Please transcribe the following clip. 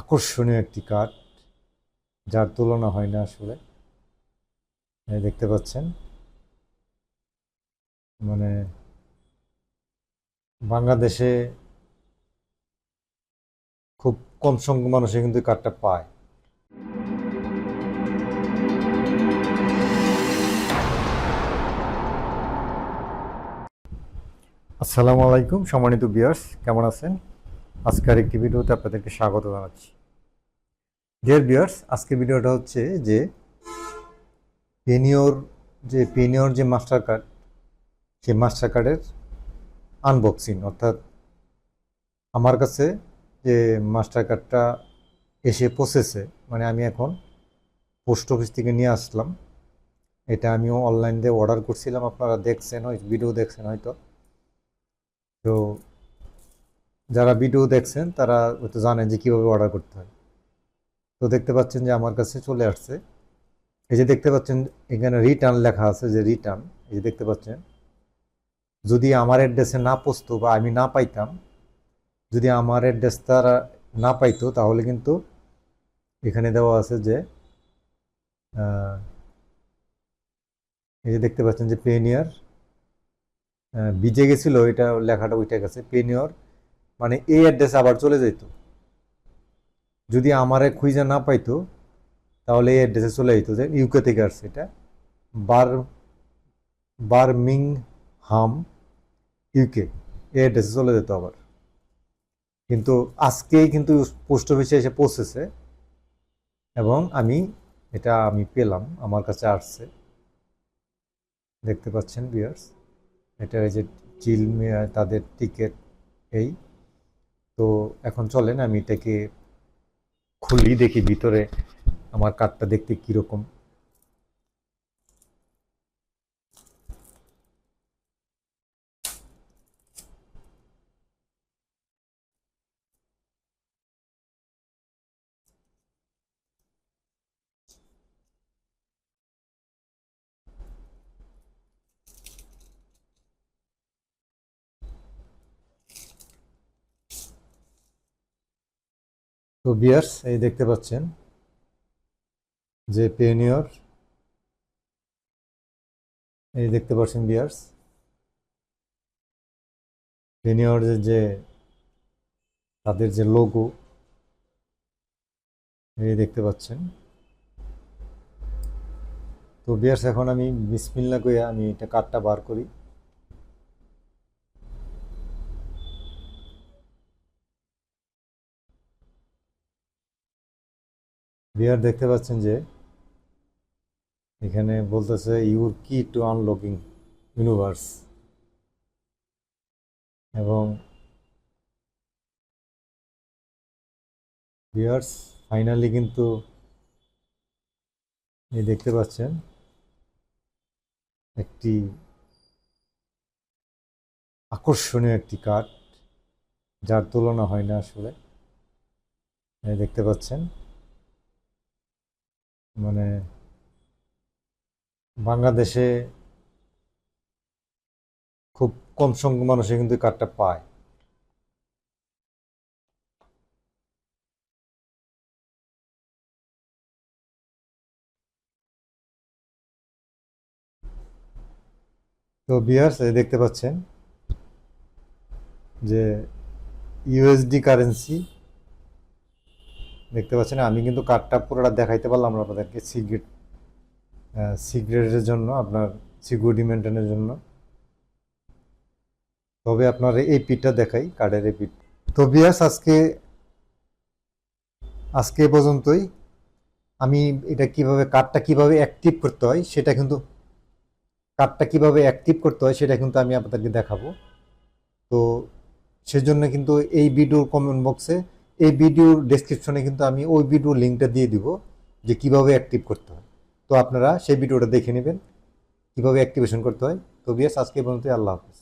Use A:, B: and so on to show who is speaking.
A: আকর্ষণীয় একটি কাঠ যার তুলনা হয় না আসলে। দেখতে পাচ্ছেন। মানে বাংলাদেশে খুব কম সংখ্যক মানুষে কিন্তু কাঠটা পায়। আসসালামু আলাইকুম, সম্মানিত বিয়ার্স কেমন আছেন? আজকের একটি ভিডিওতে আপনাদেরকে স্বাগত জানাচ্ছি। ডিয়ার বিয়ার্স আজকের ভিডিওটা হচ্ছে যে পেনিওর যে পেনিওর যে মাস্টার কার্ড সেই মাস্টার কার্ডের আনবক্সিং অর্থাৎ আমার কাছে যে মাস্টার কার্ডটা এসে পৌঁছেছে মানে আমি এখন পোস্ট অফিস থেকে নিয়ে আসলাম। এটা আমিও অনলাইন দিয়ে অর্ডার করছিলাম, আপনারা দেখছেন ভিডিও দেখছেন হয়তো। তো যারা ভিডিও দেখছেন, তারা হয়তো জানেন যে কীভাবে অর্ডার করতে হয়। তো দেখতে পাচ্ছেন যে আমার কাছে চলে আসছে। এই যে দেখতে পাচ্ছেন, এখানে রিটার্ন লেখা আছে যে রিটার্ন এই যে দেখতে পাচ্ছেন, যদি আমার অ্যাড্রেসে না পৌঁছতো বা আমি না পাইতাম, যদি আমার অ্যাড্রেস তারা না পাইতো, তাহলে কিন্তু এখানে দেওয়া আছে যে এই যে দেখতে পাচ্ছেন যে পেনিয়ার বিজে গেছিল, এটা লেখাটা উঠে গেছে পেনিয়র মানে এই অ্যাড্রেসে আবার চলে যেত যদি আমারে খুঁজে না পাইতো, তাহলে এই অ্যাড্রেসে চলে যেত যে ইউকে থেকে আসছে এটা। বার বার্মিং হাম ইউকে এই অ্যাড্রেসে চলে যেত আবার। কিন্তু আজকেই কিন্তু পোস্ট অফিসে এসে পৌঁছেছে এবং আমি, এটা আমি পেলাম, আমার কাছে আসছে। দেখতে পাচ্ছেন বিয়ার্স এটা এই যে চিল তাদের টিকিট এই তো এখন চলেন আমি এটাকে খুলি দেখি ভিতরে আমার কাঠটা দেখতে কীরকম। তো বিয়ার্স, এই দেখতে পাচ্ছেন যে পেনিয়র এই দেখতে পাচ্ছেন বিয়ার্স পেনিয়র যে, তাদের যে লোগো এই দেখতে পাচ্ছেন। তো বিয়ার্স, এখন আমি বিসমিল্লা করে আমি এটা কার্ডটা বার করি। বিয়ার দেখতে পাচ্ছেন যে, এখানে বলতেছে ইউর কি টু আনলকিং ইউনিভার্স এবং বিয়ার্স ফাইনালি কিন্তু এই দেখতে পাচ্ছেন, একটি আকর্ষণীয় একটি কাঠ যার তুলনা হয় না আসলে। দেখতে পাচ্ছেন। মানে বাংলাদেশে খুব কম সংখ্যক মানুষে কিন্তু কার্ডটা পায়। তো বিয়ার্স এই দেখতে পাচ্ছেন যে ইউএসডি কারেন্সি দেখতে পাচ্ছেন, আমি কিন্তু কার্ডটা পুরোটা দেখাইতে পারলাম না আপনাদেরকে, সিগারেট সিগারেটের জন্য, আপনার সিকিউরিটি মেনটেনের জন্য। তবে আপনার এই পিঠটা দেখাই, কার্ডের এই পিঠ। তো বিয়াস, আজকে আজকে পর্যন্তই। আমি এটা কীভাবে, কার্ডটা কীভাবে অ্যাক্টিভ করতে হয়, সেটা কিন্তু, কার্ডটা কীভাবে অ্যাক্টিভ করতে হয়, সেটা কিন্তু আমি আপনাদেরকে দেখাবো। তো সেজন্য কিন্তু এই ভিডিওর কমেন্ট বক্সে এই ভিডিওর ডেসক্রিপশনে কিন্তু আমি ওই ভিডিওর লিঙ্কটা দিয়ে দিব যে কীভাবে অ্যাক্টিভ করতে হয়। তো আপনারা সেই ভিডিওটা দেখে নেবেন, কীভাবে অ্যাক্টিভেশন করতে হয়। তো বিয়াস আজকে বলতে আল্লাহ হাফিজ।